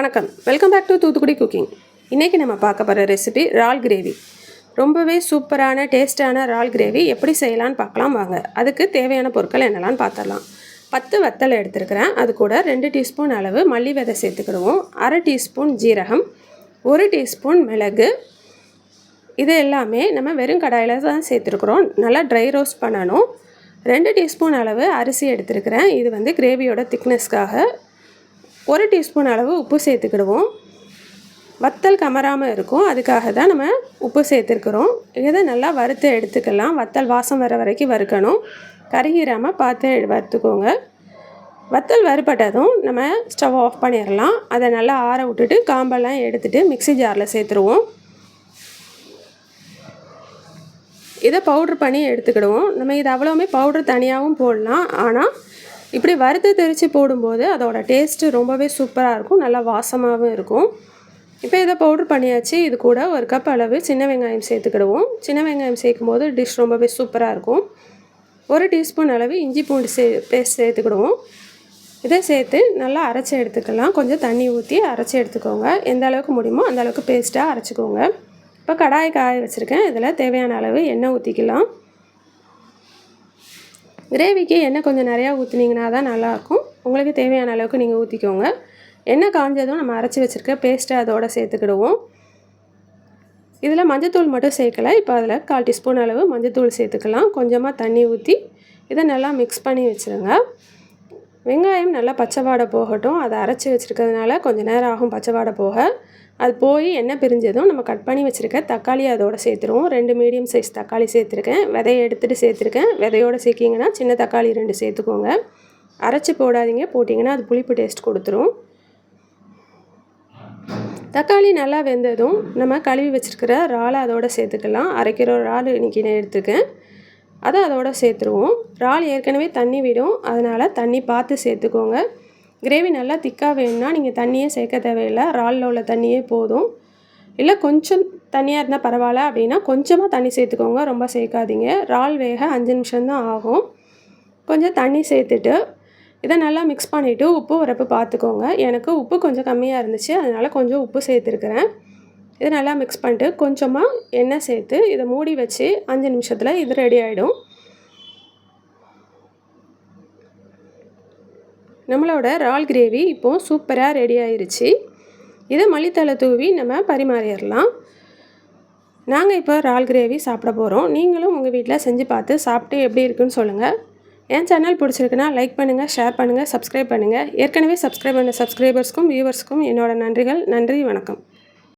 வணக்கம். Welcome back to Thoothukudi cooking இன்றைக்கி நம்ம பார்க்க போகிற ரெசிபி இறால் கிரேவி. ரொம்பவே சூப்பரான டேஸ்டான இறால் கிரேவி. எப்படி செய்யலான்னு பார்க்கலாம் வாங்க. அதுக்கு தேவையான பொருட்கள் என்னெல்லாம் பார்த்துடலாம். பத்து வத்தல் எடுத்துருக்கிறேன். அது கூட ரெண்டு டீஸ்பூன் அளவு மல்லி விதை சேர்த்துக்கிடுவோம். அரை டீஸ்பூன் ஜீரகம் ஒரு டீஸ்பூன் மிளகு. இது எல்லாமே நம்ம வெறும் கடாயில் தான் சேர்த்துருக்குறோம். நல்லா ட்ரை ரோஸ்ட் பண்ணணும். ரெண்டு டீஸ்பூன் அளவு அரிசி எடுத்துருக்கிறேன். இது வந்து கிரேவியோட திக்னஸ்க்காக ஒரு டீஸ்பூன் அளவு உப்பு சேர்த்துக்கிடுவோம். வத்தல் கமராமல் இருக்கும். அதுக்காக தான் நம்ம உப்பு சேர்த்துருக்குறோம். இதை நல்லா வறுத்து எடுத்துக்கலாம். வத்தல் வாசம் வர வரைக்கும் வறுக்கணும். கருகிராமல் பார்த்து வறுத்துக்கோங்க. வத்தல் வறுபட்டதும் நம்ம ஸ்டவ் ஆஃப் பண்ணிடலாம். அதை நல்லா ஆற விட்டுட்டு காம்பெல்லாம் எடுத்துகிட்டு மிக்ஸி ஜாரில் சேர்த்துருவோம். இதை பவுட்ரு பண்ணி எடுத்துக்கிடுவோம். நம்ம இது அவ்வளோவுமே பவுட்ரு தனியாகவும் போடலாம். ஆனால் இப்படி வறுத்து தெரித்து போடும்போது அதோட டேஸ்ட்டு ரொம்பவே சூப்பராக இருக்கும். நல்லா வாசமாகவும் இருக்கும். இப்போ இதை பவுட்ரு பண்ணியாச்சு. இது கூட ஒரு கப் அளவு சின்ன வெங்காயம் சேர்த்துக்கிடுவோம். சின்ன வெங்காயம் சேர்க்கும் போது டிஷ் ரொம்பவே சூப்பராக இருக்கும். ஒரு டீஸ்பூன் அளவு இஞ்சி பூண்டு சே பேஸ்ட் சேர்த்துக்கிடுவோம். இதை சேர்த்து நல்லா அரைச்சி எடுத்துக்கலாம். கொஞ்சம் தண்ணி ஊற்றி அரைச்சி எடுத்துக்கோங்க. எந்த அளவுக்கு முடியுமோ அந்த அளவுக்கு பேஸ்ட்டாக அரைச்சிக்கோங்க. இப்போ கடாய் காய வச்சுருக்கேன். இதில் தேவையான அளவு எண்ணெய் ஊற்றிக்கலாம் கிரேவிக்கு எண்ணெய் கொஞ்சம் நிறையா ஊற்றுனீங்கன்னா தான் நல்லாயிருக்கும். உங்களுக்கு தேவையான அளவுக்கு நீங்கள் ஊற்றிக்கோங்க எண்ணெய் காஞ்சதும் நம்ம அரைச்சி வச்சுருக்க பேஸ்ட்டை அதோடு சேர்த்துக்கிடுவோம். இதில் மஞ்சத்தூள் மட்டும் சேர்க்கலை. இப்போ அதில் கால் டீஸ்பூன் அளவு மஞ்சத்தூள் சேர்த்துக்கலாம். கொஞ்சமாக தண்ணி ஊற்றி இதை நல்லா மிக்ஸ் பண்ணி வச்சுருங்க. வெங்காயம் நல்லா பச்சை வாடை போகட்டும். அதை அரைச்சி வச்சுருக்கிறதுனால கொஞ்சம் நேரம் ஆகும் பச்சை வாடை போக. அது போய் எண்ணெய் பிரிஞ்சதும் நம்ம கட் பண்ணி வச்சுருக்க தக்காளி அதோட சேர்த்துருவோம். ரெண்டு மீடியம் சைஸ் தக்காளி சேர்த்துருக்கேன். விதையை எடுத்துகிட்டு சேர்த்துருக்கேன். விதையோடு சேர்க்கிங்கன்னா சின்ன தக்காளி ரெண்டு சேர்த்துக்கோங்க. அரைச்சி போடாதீங்க. போட்டிங்கன்னா அது புளிப்பு டேஸ்ட் கொடுத்துரும். தக்காளி நல்லா வெந்ததும் நம்ம கழுவி வச்சுருக்கிற இறாலை அதோடு சேர்த்துக்கலாம். அரைக்கிற இறால் இன்றைக்கி நான் எடுத்துக்கேன் அதை அதோடு சேர்த்துருவோம். இறால் ஏற்கனவே தண்ணி விடும். அதனால் தண்ணி பார்த்து சேர்த்துக்கோங்க. கிரேவி நல்லா திக்காக வேணும்னா நீங்கள் தண்ணியே சேர்க்க தேவையில்லை. இறாலில் உள்ள தண்ணியே போதும். இல்லை கொஞ்சம் தண்ணியாக இருந்தால் பரவாயில்ல அப்படின்னா கொஞ்சமாக தண்ணி சேர்த்துக்கோங்க. ரொம்ப சேர்க்காதீங்க. இறால் வேக அஞ்சு நிமிஷம்தான் ஆகும். கொஞ்சம் தண்ணி சேர்த்துட்டு இதை நல்லா மிக்ஸ் பண்ணிவிட்டு உப்பு உரப்பு பார்த்துக்கோங்க. எனக்கு உப்பு கொஞ்சம் கம்மியாக இருந்துச்சு. அதனால் கொஞ்சம் உப்பு சேர்த்துருக்குறேன். இதை நல்லா மிக்ஸ் பண்ணிட்டு கொஞ்சமாக எண்ணெய் சேர்த்து இதை மூடி வச்சு அஞ்சு நிமிஷத்தில் இது ரெடி ஆகிடும் நம்மளோட ரால் கிரேவி இப்போது சூப்பராக ரெடி ஆயிருச்சு. இதை மல்லித்தலை தூவி நம்ம பரிமாறிடலாம். நாங்கள் இப்போ ரால் கிரேவி சாப்பிட போகிறோம் நீங்களும் உங்கள் வீட்டில் செஞ்சு பார்த்து சாப்பிட்டு எப்படி இருக்குன்னு சொல்லுங்கள் என் சேனல் பிடிச்சிருக்குன்னா லைக் பண்ணுங்கள் ஷேர் பண்ணுங்கள் சப்ஸ்கிரைப் பண்ணுங்கள் ஏற்கனவே சப்ஸ்கிரைப் பண்ண சப்ஸ்கிரைபர்ஸ்க்கும் வியூவர்ஸ்க்கும் என்னோட நன்றிகள். நன்றி வணக்கம்.